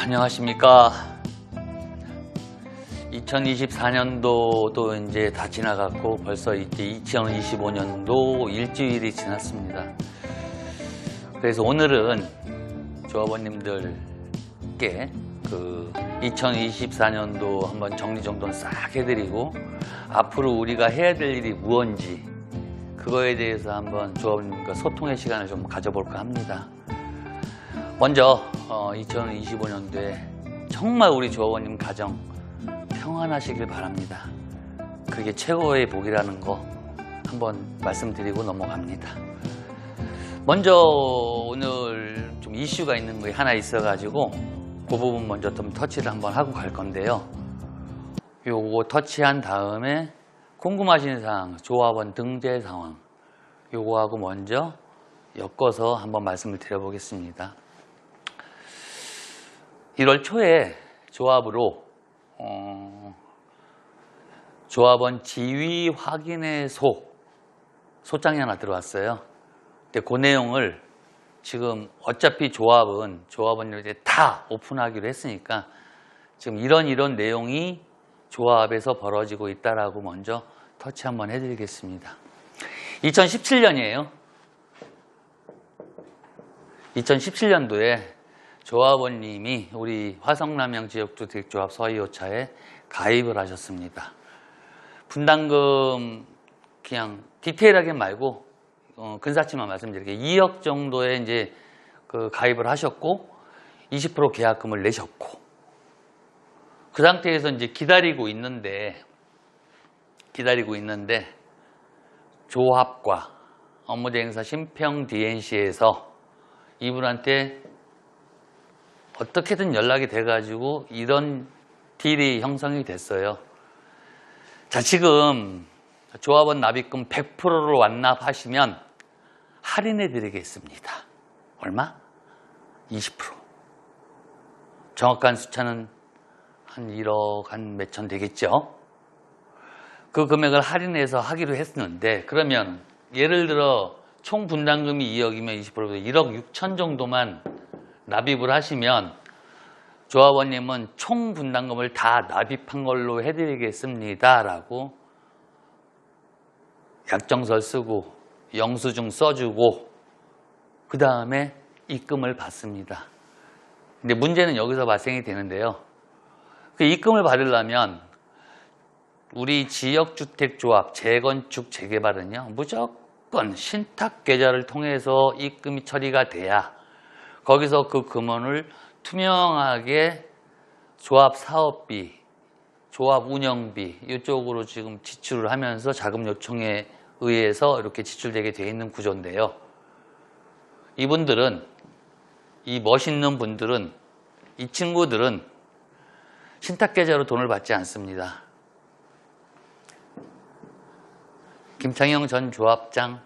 자, 안녕하십니까. 2024년도 도 이제 다 지나갔고 벌써 이제 2025년도 일주일이 지났습니다. 그래서 오늘은 조합원님들께 그 2024년도 한번 정리정돈 싹 해드리고 앞으로 우리가 해야 될 일이 무언지 그거에 대해서 한번 조합원님과 소통의 시간을 좀 가져볼까 합니다. 먼저 2025년도에 정말 우리 조합원님 가정 평안하시길 바랍니다. 그게 최고의 복이라는 거 한번 말씀드리고 넘어갑니다. 먼저 오늘 좀 이슈가 있는 게 하나 있어가지고 그 부분 먼저 좀 터치를 한번 하고 갈 건데요. 요거 터치한 다음에 궁금하신 사항, 조합원 등재 상황 요거하고 먼저 엮어서 한번 말씀을 드려보겠습니다. 1월 초에 조합으로 어, 조합원 지위 확인의 소 소장이 하나 들어왔어요. 근데 그 내용을 지금 어차피 조합은 조합원들이 다 오픈하기로 했으니까 지금 이런 이런 내용이 조합에서 벌어지고 있다라고 먼저 터치 한번 해드리겠습니다. 2017년이에요. 2017년도에 조합원님이 우리 화성남양 지역주택조합 서희오차에 가입을 하셨습니다. 분담금 그냥 디테일하게 말고 어, 근사치만 말씀드릴게요. 2억 정도에 이제 그 가입을 하셨고 20% 계약금을 내셨고 그 상태에서 이제 기다리고 있는데 기다리고 있는데 조합과 업무대행사 심평 DNC에서 이분한테 어떻게든 연락이 돼가지고 이런 딜이 형성이 됐어요. 자, 지금 조합원 납입금 100%로 완납하시면 할인해 드리겠습니다. 얼마? 20%. 정확한 숫자는 한 1억 한 몇천 되겠죠? 그 금액을 할인해서 하기로 했는데 그러면 예를 들어 총 분담금이 2억이면 20%도 1억 6천 정도만 납입을 하시면 조합원님은 총 분담금을 다 납입한 걸로 해드리겠습니다. 라고 약정서 쓰고 영수증 써주고 그 다음에 입금을 받습니다. 근데 문제는 여기서 발생이 되는데요. 그 입금을 받으려면 우리 지역주택조합 재건축 재개발은요 무조건 신탁계좌를 통해서 입금이 처리가 돼야 거기서 그 금원을 투명하게 조합 사업비, 조합 운영비 이쪽으로 지금 지출을 하면서 자금 요청에 의해서 이렇게 지출되게 되어 있는 구조인데요. 이분들은 이 멋있는 분들은 이 친구들은 신탁계좌로 돈을 받지 않습니다. 김창영 전 조합장,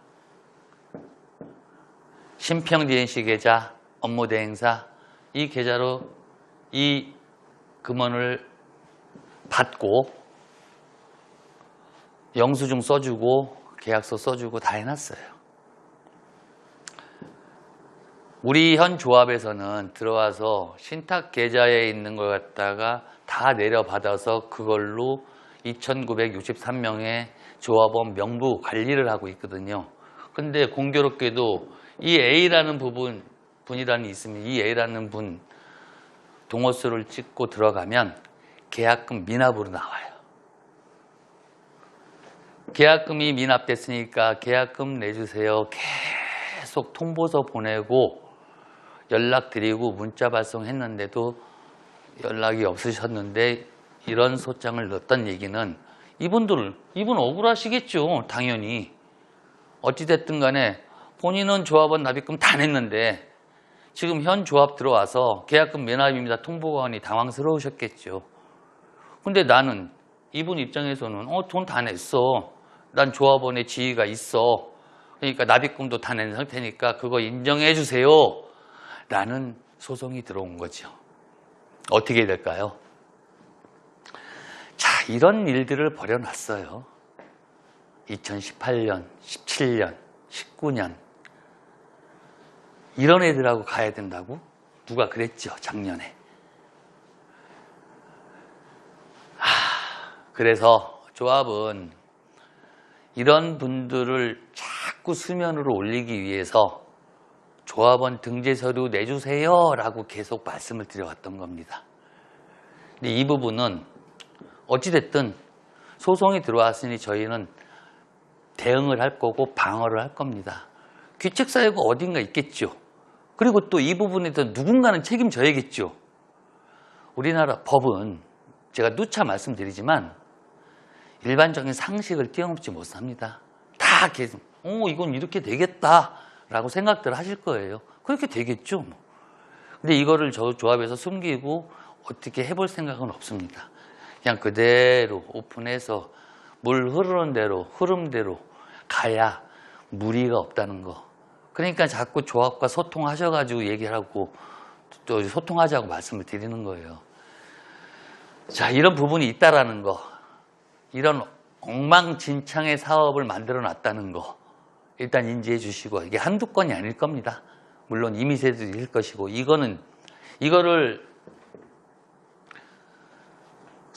심평 DNC 계좌, 업무 대행사 이 계좌로 이 금원을 받고 영수증 써주고 계약서 써주고 다 해놨어요. 우리 현 조합에서는 들어와서 신탁 계좌에 있는 걸 갖다가 다 내려받아서 그걸로 2,963명의 조합원 명부 관리를 하고 있거든요. 근데 공교롭게도 이 A라는 부분, 분이라는 있으면 이 A라는 분 동호수를 찍고 들어가면 계약금 미납으로 나와요. 계약금이 미납됐으니까 계약금 내주세요. 계속 통보서 보내고 연락드리고 문자 발송했는데도 연락이 없으셨는데 이런 소장을 넣었던 얘기는 이분들, 이분 억울하시겠죠. 당연히. 어찌됐든 간에 본인은 조합원 납입금 다 냈는데 지금 현 조합 들어와서 계약금 미납입니다. 통보관이 당황스러우셨겠죠. 근데 나는 이분 입장에서는 어, 돈 다 냈어. 난 조합원의 지위가 있어. 그러니까 납입금도 다 낸 상태니까 그거 인정해 주세요. 라는 소송이 들어온 거죠. 어떻게 될까요? 자, 이런 일들을 벌여놨어요. 2018년, 17년, 19년. 이런 애들하고 가야 된다고? 누가 그랬죠 작년에. 하, 그래서 조합은 이런 분들을 자꾸 수면으로 올리기 위해서 조합원 등재 서류 내주세요 라고 계속 말씀을 드려왔던 겁니다. 근데 이 부분은 어찌됐든 소송이 들어왔으니 저희는 대응을 할 거고 방어를 할 겁니다. 규책사유가 어딘가 있겠죠. 그리고 또 이 부분에 대해서 누군가는 책임져야겠죠. 우리나라 법은 제가 누차 말씀드리지만 일반적인 상식을 뛰어넘지 못합니다. 다 계속 어 이건 이렇게 되겠다라고 생각들 하실 거예요. 그렇게 되겠죠. 뭐. 근데 이거를 저 조합에서 숨기고 어떻게 해볼 생각은 없습니다. 그냥 그대로 오픈해서 물 흐르는 대로 흐름대로 가야 무리가 없다는 거. 그러니까 자꾸 조합과 소통하셔가지고 얘기하고 또 소통하자고 말씀을 드리는 거예요. 자, 이런 부분이 있다라는 거. 이런 엉망진창의 사업을 만들어 놨다는 거. 일단 인지해 주시고, 이게 한두 건이 아닐 겁니다. 물론 이미세도 일 것이고, 이거는, 이거를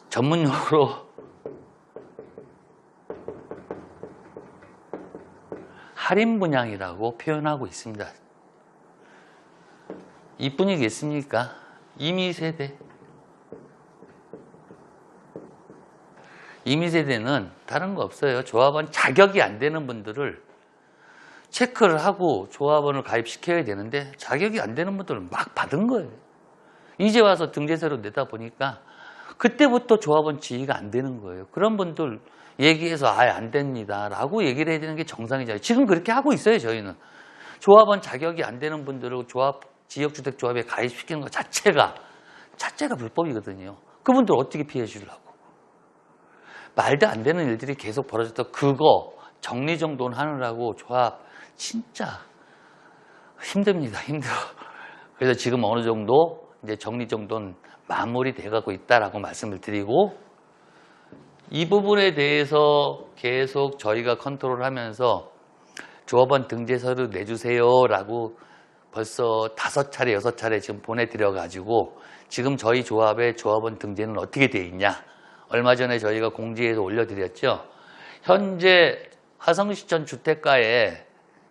전문용어로 할인 분양이라고 표현하고 있습니다. 이뿐이겠습니까? 이미 세대. 이미 세대는 다른 거 없어요. 조합원 자격이 안 되는 분들을 체크를 하고 조합원을 가입시켜야 되는데 자격이 안 되는 분들은 막 받은 거예요. 이제 와서 등재서로 내다 보니까 그때부터 조합원 지위가 안 되는 거예요. 그런 분들 얘기해서 아예 안 됩니다. 라고 얘기를 해야 되는 게 정상이잖아요. 지금 그렇게 하고 있어요, 저희는. 조합원 자격이 안 되는 분들을 조합, 지역주택조합에 가입시키는 것 자체가, 자체가 불법이거든요. 그분들 어떻게 피해 주려고. 말도 안 되는 일들이 계속 벌어졌다. 그거 정리정돈 하느라고 조합 진짜 힘듭니다. 힘들어. 그래서 지금 어느 정도 이제 정리정돈 마무리 돼가고 있다라고 말씀을 드리고 이 부분에 대해서 계속 저희가 컨트롤 하면서 조합원 등재서를 내주세요라고 벌써 다섯 차례, 여섯 차례 지금 보내드려 가지고 지금 저희 조합의 조합원 등재는 어떻게 돼 있냐? 얼마 전에 저희가 공지에서 올려드렸죠. 현재 화성시청 주택가에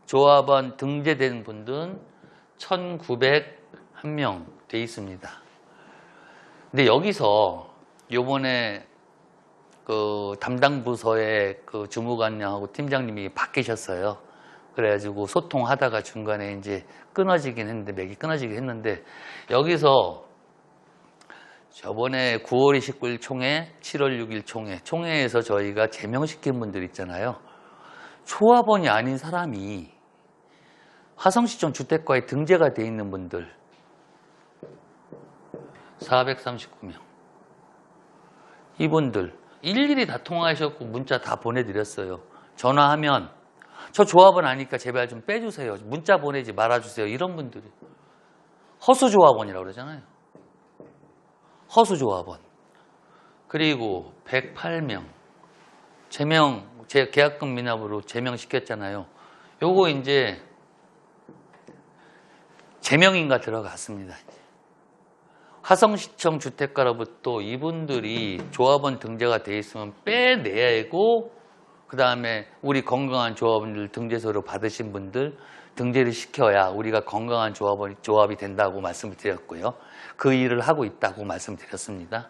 조합원 등재된 분들은 1,901명 돼 있습니다. 근데 여기서 요번에 그 담당 부서의 그 주무관님하고 팀장님이 바뀌셨어요. 그래가지고 소통하다가 중간에 이제 끊어지긴 했는데 맥이 끊어지긴 했는데 여기서 저번에 9월 29일 총회, 7월 6일 총회, 총회에서 저희가 제명시킨 분들 있잖아요. 조합원이 아닌 사람이 화성시청 주택과에 등재가 돼 있는 분들 439명. 이분들 일일이 다 통화하셨고 문자 다 보내드렸어요. 전화하면 저 조합원 아니까 제발 좀 빼주세요. 문자 보내지 말아주세요. 이런 분들이 허수 조합원이라고 그러잖아요. 허수 조합원. 그리고 108명 제명 제 계약금 미납으로 제명시켰잖아요. 요거 이제 제명인가 들어갔습니다. 화성시청 주택가로부터 이분들이 조합원 등재가 돼 있으면 빼내고 그 다음에 우리 건강한 조합원들 등재서를 받으신 분들 등재를 시켜야 우리가 건강한 조합원, 조합이 된다고 말씀을 드렸고요. 그 일을 하고 있다고 말씀드렸습니다.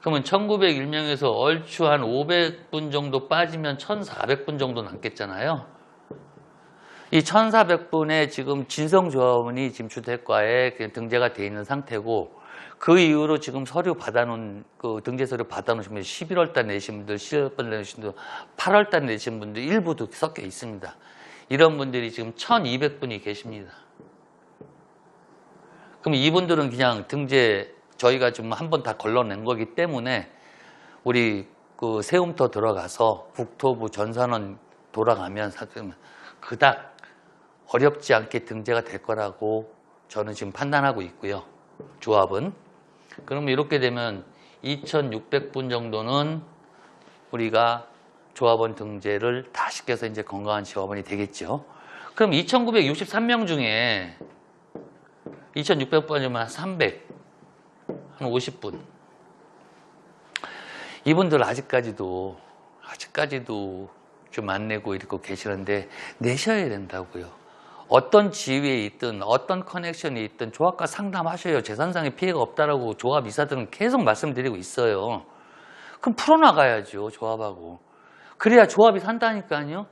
그러면 1901명에서 얼추 한 500분 정도 빠지면 1400분 정도 남겠잖아요. 이 1400분의 지금 진성조합원이 지금 주택과에 등재가 돼 있는 상태고 그 이후로 지금 서류 받아놓은 그 등재 서류 받아놓으신 분들 11월 달 내신 분들, 10월 달 내신 분들, 8월 달 내신 분들 일부도 섞여 있습니다. 이런 분들이 지금 1,200분이 계십니다. 그럼 이분들은 그냥 등재 저희가 지금 한 번 다 걸러낸 거기 때문에 우리 그 세움터 들어가서 국토부 전산원 돌아가면 그닥 어렵지 않게 등재가 될 거라고 저는 지금 판단하고 있고요. 조합은. 그러면 이렇게 되면 2,600분 정도는 우리가 조합원 등재를 다 시켜서 이제 건강한 조합원이 되겠죠. 그럼 2,963명 중에 2,600번이면 300, 한 50분. 이분들 아직까지도 아직까지도 좀 안 내고 이러고 계시는데 내셔야 된다고요. 어떤 지위에 있든 어떤 커넥션이 있든 조합과 상담하셔요. 재산상의 피해가 없다라고 조합 이사들은 계속 말씀드리고 있어요. 그럼 풀어나가야죠. 조합하고. 그래야 조합이 산다니까요.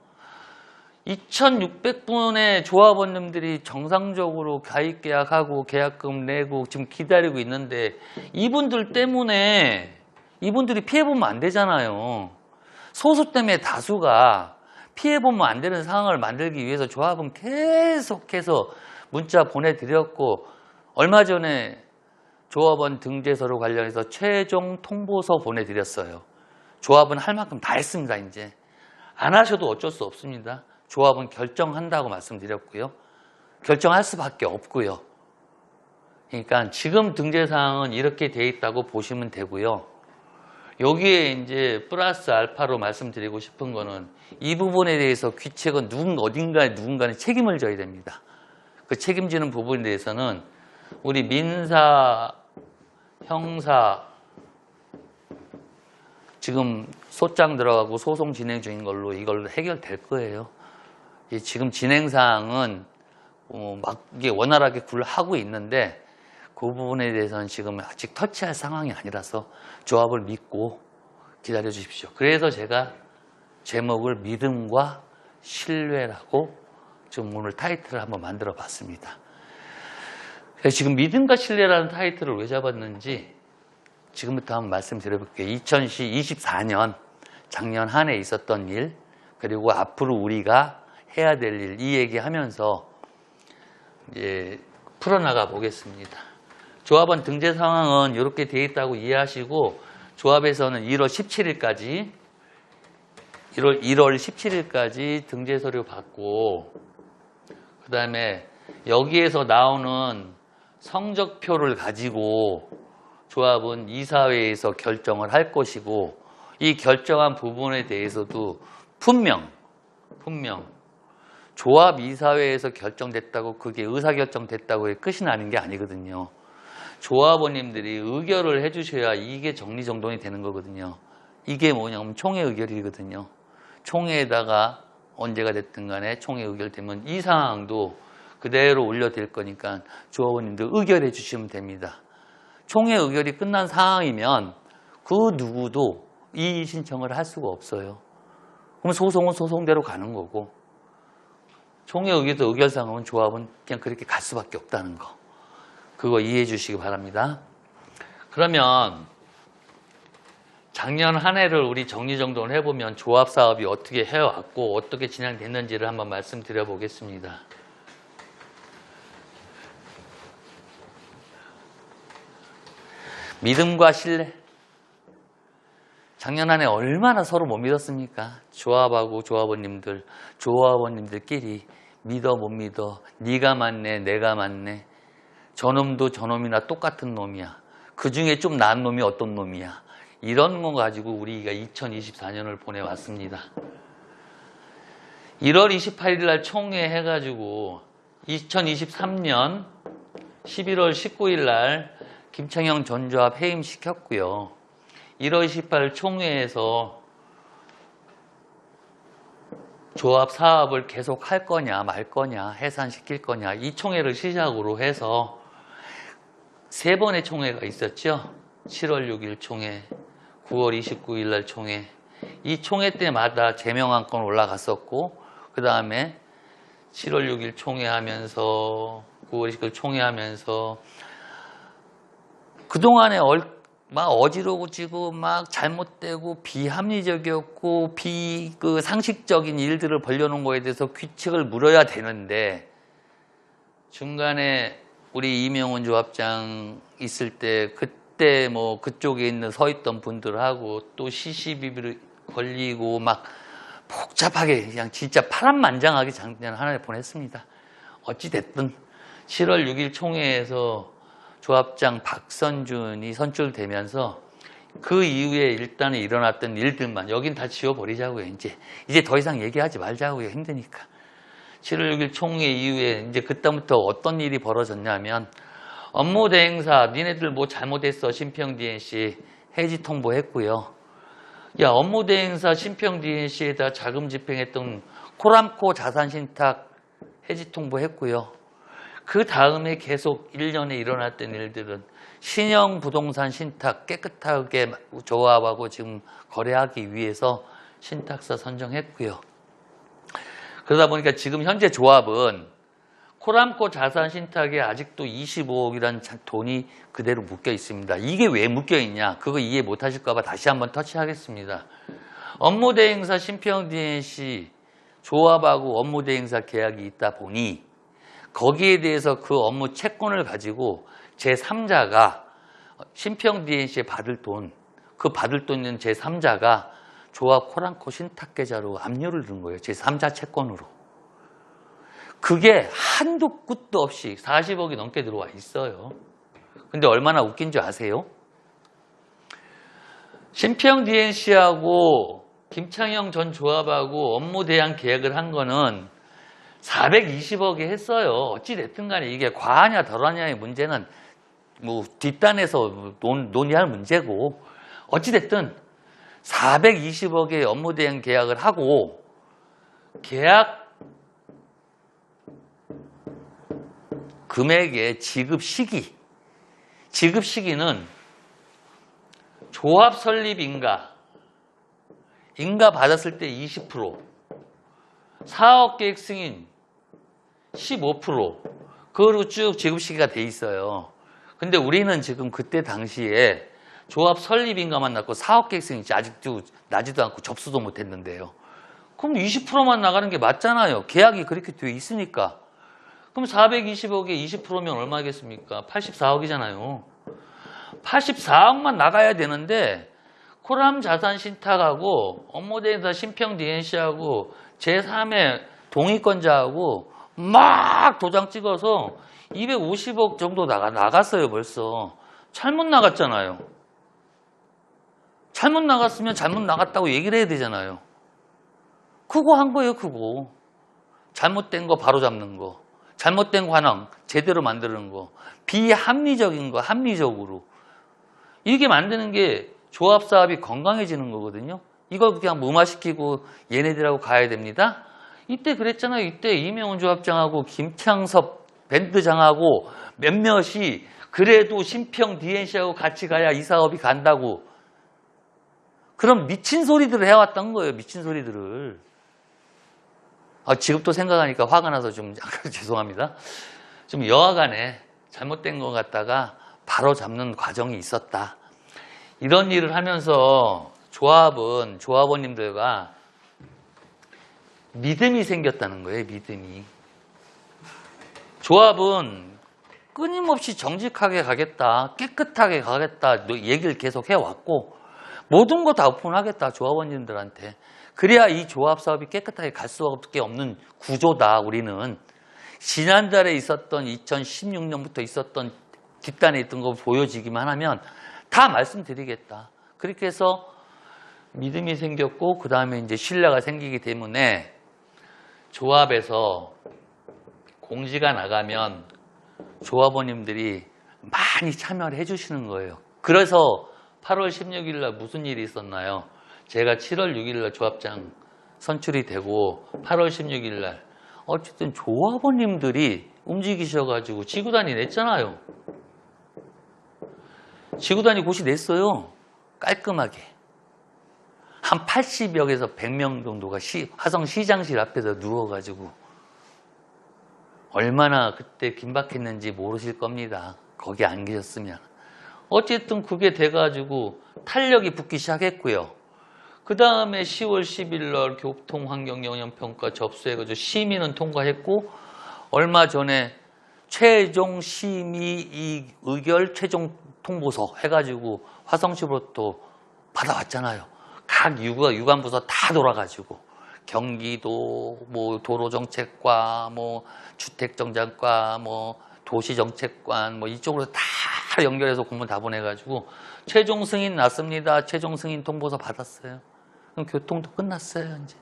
2,600분의 조합원님들이 정상적으로 가입 계약하고 계약금 내고 지금 기다리고 있는데 이분들 때문에 이분들이 피해보면 안 되잖아요. 소수 때문에 다수가 피해보면 안 되는 상황을 만들기 위해서 조합은 계속해서 문자 보내드렸고 얼마 전에 조합원 등재서로 관련해서 최종 통보서 보내드렸어요. 조합은 할 만큼 다 했습니다, 이제. 안 하셔도 어쩔 수 없습니다. 조합은 결정한다고 말씀드렸고요. 결정할 수밖에 없고요. 그러니까 지금 등재 사항은 이렇게 돼 있다고 보시면 되고요. 여기에 이제 플러스 알파로 말씀드리고 싶은 거는 이 부분에 대해서 귀책은 누군 어딘가에 누군가는 책임을 져야 됩니다. 그 책임지는 부분에 대해서는 우리 민사, 형사 지금 소장 들어가고 소송 진행 중인 걸로 이걸로 해결될 거예요. 이 지금 진행 사항은 어, 막 이게 원활하게 굴하고 있는데 그 부분에 대해서는 지금 아직 터치할 상황이 아니라서 조합을 믿고 기다려 주십시오. 그래서 제가 제목을 믿음과 신뢰라고 좀 오늘 타이틀을 한번 만들어 봤습니다. 지금 믿음과 신뢰라는 타이틀을 왜 잡았는지 지금부터 한번 말씀드려 볼게요. 2024년 작년 한 해 있었던 일 그리고 앞으로 우리가 해야 될 일 이 얘기하면서 이제 풀어나가 보겠습니다. 조합원 등재 상황은 이렇게 되어 있다고 이해하시고 조합에서는 1월 17일까지 1월 1월 17일까지 등재 서류 받고 그 다음에 여기에서 나오는 성적표를 가지고 조합은 이사회에서 결정을 할 것이고 이 결정한 부분에 대해서도 분명 분명 조합 이사회에서 결정됐다고 그게 의사결정됐다고 의 끝이 나는 게 아니거든요. 조합원님들이 의결을 해주셔야 이게 정리정돈이 되는 거거든요. 이게 뭐냐면 총회 의결이거든요. 총회에다가 언제가 됐든 간에 총회 의결되면 이 상황도 그대로 올려드릴 거니까 조합원님들 의결해 주시면 됩니다. 총회 의결이 끝난 상황이면 그 누구도 이의 신청을 할 수가 없어요. 그럼 소송은 소송대로 가는 거고 총회 의결도 의결상은 조합은 그냥 그렇게 갈 수밖에 없다는 거. 그거 이해해 주시기 바랍니다. 그러면 작년 한 해를 우리 정리정돈을 해보면 조합 사업이 어떻게 해왔고 어떻게 진행됐는지를 한번 말씀드려 보겠습니다. 믿음과 신뢰. 작년 한 해 얼마나 서로 못 믿었습니까? 조합하고 조합원님들, 조합원님들끼리 믿어 못 믿어. 네가 맞네, 내가 맞네. 저놈도 저놈이나 똑같은 놈이야. 그 중에 좀 나은 놈이 어떤 놈이야. 이런 거 가지고 우리가 2024년을 보내왔습니다. 1월 28일 날 총회 해가지고 2023년 11월 19일 날 김창영 전조합 해임시켰고요. 1월 28일 총회에서 조합 사업을 계속 할 거냐 말 거냐 해산시킬 거냐 이 총회를 시작으로 해서 세 번의 총회가 있었죠. 7월 6일 총회, 9월 29일 날 총회. 이 총회 때마다 제명한 건 올라갔었고 그 다음에 7월 6일 총회 하면서 9월 29일 총회 하면서 그동안에 얼, 막 어지러워지고 막 잘못되고 비합리적이었고 비 그 상식적인 일들을 벌려놓은 거에 대해서 규칙을 물어야 되는데 중간에 우리 이명훈 조합장 있을 때 그때 뭐 그쪽에 있는 서 있던 분들하고 또 CCBB를 걸리고 막 복잡하게 그냥 진짜 파란만장하게 작년 하나를 보냈습니다. 어찌됐든 7월 6일 총회에서 조합장 박선준이 선출되면서 그 이후에 일단은 일어났던 일들만 여긴 다 지워버리자고요. 이제 이제 더 이상 얘기하지 말자고요. 힘드니까. 7월 6일 총회 이후에 이제 그때부터 어떤 일이 벌어졌냐면 업무 대행사 니네들 뭐 잘못했어 심평 DNC 해지 통보했고요. 야 업무 대행사 신평 DNC에다 자금 집행했던 코람코 자산 신탁 해지 통보했고요. 그 다음에 계속 1년에 일어났던 일들은 신형 부동산 신탁 깨끗하게 조합하고 지금 거래하기 위해서 신탁사 선정했고요. 그러다 보니까 지금 현재 조합은 코람코 자산 신탁에 아직도 25억이라는 돈이 그대로 묶여 있습니다. 이게 왜 묶여 있냐? 그거 이해 못 하실까 봐 다시 한번 터치하겠습니다. 업무 대행사 신평 DNC 조합하고 업무 대행사 계약이 있다 보니 거기에 대해서 그 업무 채권을 가지고 제3자가 신평 DNC에 받을 돈, 그 받을 돈은 제3자가 조합 코랑코 신탁 계좌로 압류를 넣은 거예요. 제3자 채권으로. 그게 한도 끝도 없이 40억이 넘게 들어와 있어요. 근데 얼마나 웃긴 줄 아세요? 신평 DNC하고 김창영 전 조합하고 업무 대항 계약을 한 거는 420억에 했어요. 어찌 됐든 간에 이게 과하냐 덜하냐의 문제는 뭐 뒷단에서 논, 논의할 문제고 어찌 됐든 420억의 업무 대행 계약을 하고 계약 금액의 지급 시기. 지급 시기는 조합 설립 인가. 인가 받았을 때 20% 사업 계획 승인 15% 그거로 쭉 지급 시기가 돼 있어요. 근데 우리는 지금 그때 당시에 조합 설립 인가만 났고 사업 계획 승인 아직도 나지도 않고 접수도 못 했는데요. 그럼 20%만 나가는 게 맞잖아요. 계약이 그렇게 돼 있으니까. 그럼 420억에 20%면 얼마겠습니까? 84억이잖아요. 84억만 나가야 되는데 코람 자산 신탁하고 업무대행사 신평 DNC하고 제3의 동의권자하고 막 도장 찍어서 250억 정도 나가, 나갔어요 벌써. 잘못 나갔잖아요. 잘못 나갔으면 잘못 나갔다고 얘기를 해야 되잖아요. 그거 한 거예요 그거. 잘못된 거 바로 잡는 거. 잘못된 관황 제대로 만드는 거. 비합리적인 거 합리적으로. 이게 만드는 게 조합 사업이 건강해지는 거거든요. 이걸 그냥 무마시키고 얘네들하고 가야 됩니다. 이때 그랬잖아요. 이때 이명훈 조합장하고 김창섭 밴드장하고 몇몇이 그래도 신평 DNC하고 같이 가야 이 사업이 간다고. 그럼 미친 소리들을 해왔던 거예요. 미친 소리들을. 아, 지금도 생각하니까 화가 나서 좀 죄송합니다. 좀 여하간에 잘못된 것 같다가 바로 잡는 과정이 있었다. 이런 일을 하면서 조합은 조합원님들과 믿음이 생겼다는 거예요. 믿음이. 조합은 끊임없이 정직하게 가겠다, 깨끗하게 가겠다 얘기를 계속 해왔고 모든 거 다 오픈하겠다 조합원님들한테. 그래야 이 조합 사업이 깨끗하게 갈 수밖에 없는 구조다. 우리는 지난달에 있었던 2016년부터 있었던 뒷단에 있던 거 보여지기만 하면 다 말씀드리겠다. 그렇게 해서 믿음이 생겼고 그 다음에 이제 신뢰가 생기기 때문에 조합에서 공지가 나가면 조합원님들이 많이 참여를 해주시는 거예요. 그래서 8월 16일 날 무슨 일이 있었나요? 제가 7월 6일 날 조합장 선출이 되고 8월 16일 날 어쨌든 조합원님들이 움직이셔가지고 지구단이 냈잖아요. 지구단이 곳이 냈어요. 깔끔하게. 한 80여에서 100명 정도가 시, 화성 시장실 앞에서 누워가지고 얼마나 그때 긴박했는지 모르실 겁니다. 거기 안 계셨으면. 어쨌든 그게 돼가지고 탄력이 붙기 시작했고요. 그 다음에 10월 10일 날 교통환경영향평가 접수해가지고 심의는 통과했고 얼마 전에 최종 심의 의결 최종 통보서 해가지고 화성시로부터 받아왔잖아요. 각 유가, 유관부서 다 돌아가지고 경기도 뭐 도로정책과 뭐 주택정책과 뭐 도시정책관 뭐 이쪽으로 다 연결해서 공문 다 보내가지고 최종 승인 났습니다. 최종 승인 통보서 받았어요. 그럼 교통도 끝났어요. 이제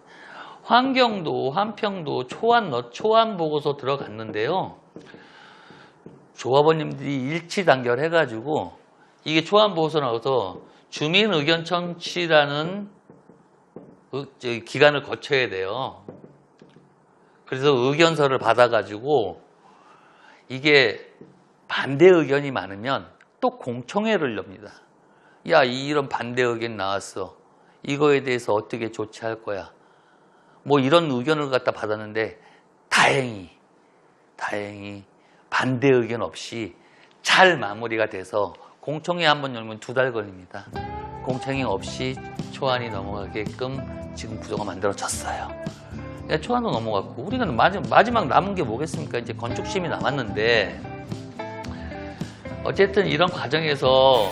환경도 한평도 초안 넣 초안 보고서 들어갔는데요. 조합원님들이 일치 단결해가지고 이게 초안 보고서 나와서 주민 의견 청취라는 기간을 거쳐야 돼요. 그래서 의견서를 받아가지고 이게 반대 의견이 많으면 또 공청회를 엽니다. 야, 이런 반대 의견 나왔어. 이거에 대해서 어떻게 조치할 거야. 뭐 이런 의견을 갖다 받았는데 다행히, 다행히 반대 의견 없이 잘 마무리가 돼서 공청회 한번 열면 두 달 걸립니다. 공청회 없이 초안이 넘어가게끔 지금 구조가 만들어졌어요. 야, 초안도 넘어갔고 우리가 마지막 남은 게 뭐겠습니까? 이제 건축심이 남았는데 어쨌든 이런 과정에서